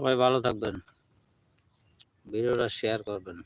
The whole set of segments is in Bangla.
সবাই ভালো থাকবেন। ভিডিওটা শেয়ার করবেন।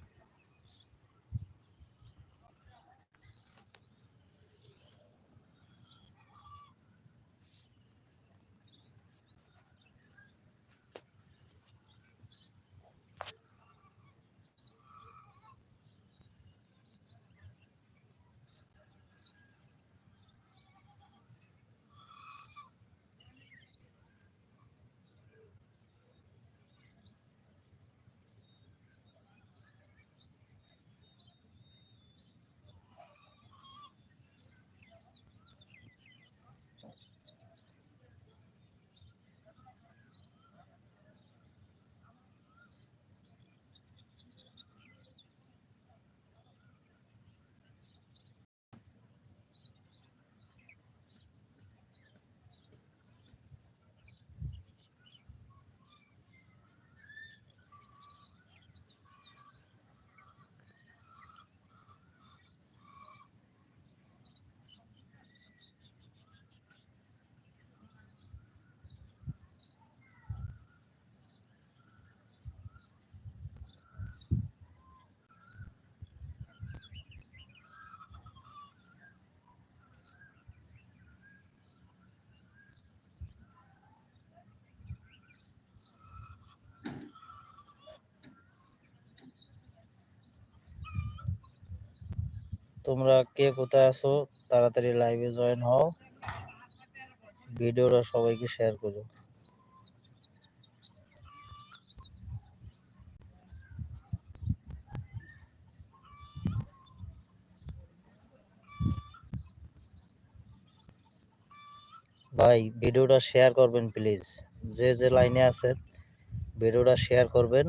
তোমরা কে কোথায় আছো, তাড়াতাড়ি লাইভে জয়েন হও। ভিডিওটা সবাইকে শেয়ার করো। ভাই, ভিডিওটা শেয়ার করবেন প্লিজ যে যে লাইনে আছেন ভিডিওটা শেয়ার করবেন।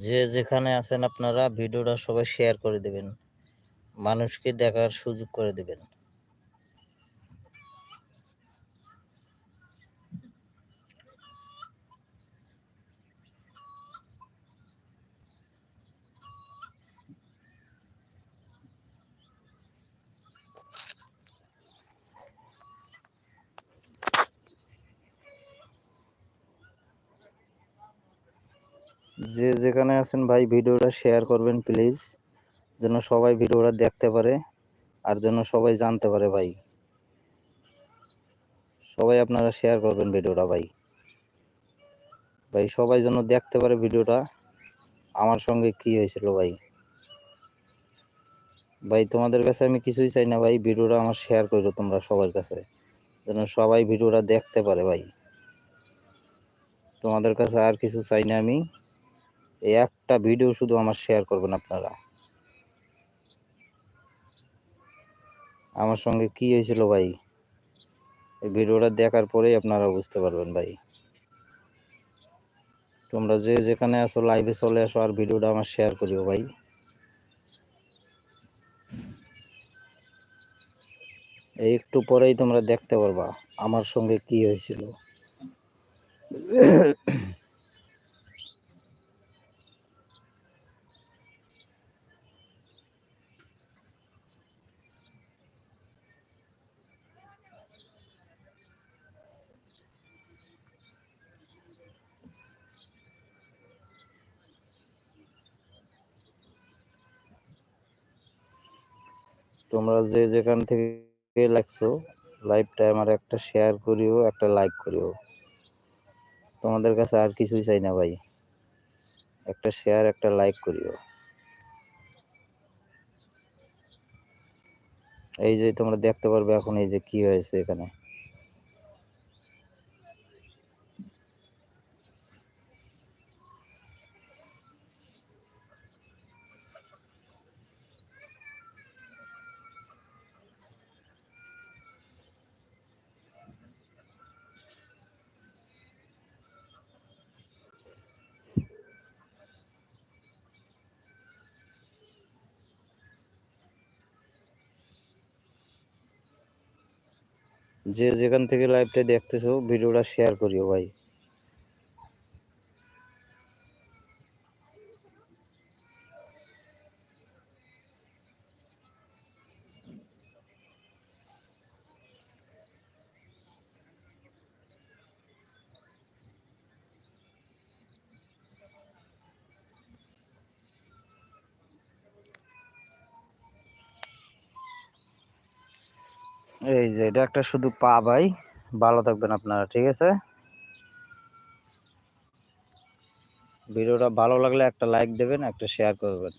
যে যেখানে আছেন আপনারা ভিডিওটা সবাই শেয়ার করে দেবেন। মানুষকে দেখার সুযোগ করে দেবেন। যে যেখানে আছেন ভাই, ভিডিওটা শেয়ার করবেন প্লিজ যেন সবাই ভিডিওটা দেখতে পারে আর যেন সবাই জানতে পারে ভাই। সবাই আপনারা শেয়ার করবেন ভিডিওটা ভাই। ভাই, সবাই যেন দেখতে পারে ভিডিওটা, আমার সঙ্গে কি হয়েছিল ভাই। ভাই, তোমাদের কাছে আমি কিছুই চাই না ভাই, ভিডিওটা আমার শেয়ার করো তোমরা সবার কাছে, যেন সবাই ভিডিওটা দেখতে পারে ভাই। তোমাদের কাছে আর কিছু চাই না আমি। এই একটা ভিডিও শুধু আমার শেয়ার করবেন আপনারা। আমার সঙ্গে কি হয়েছিল ভাই? এই ভিডিওটা দেখার পরেই আপনারা বুঝতে পারবেন ভাই। তোমরা যে যেখানে আসো লাইভে চলে আসো আর ভিডিওটা আমার শেয়ার করিও ভাই। এই একটু পরেই তোমরা দেখতে পারবা আমার সঙ্গে কি হয়েছিল। তোমরা যে যেখান থেকে লাগছো, লাইভটা আমার একটা শেয়ার করিও, একটা লাইক করিও। তোমাদের কাছে আর কিছুই চাই না ভাই। একটা শেয়ার একটা লাইক করিও। এই যে তোমরা দেখতে পারবে এখন এই যে কি হয়েছে এখানে। যে যেখান থেকে লাইভটা দেখতেছো ভিডিওটা শেয়ার করিও ভাই। এই যে, এটা একটা শুধু পা ভাই। ভালো থাকবেন আপনারা, ঠিক আছে? ভিডিওটা ভালো লাগলে একটা লাইক দেবেন, একটা শেয়ার করবেন।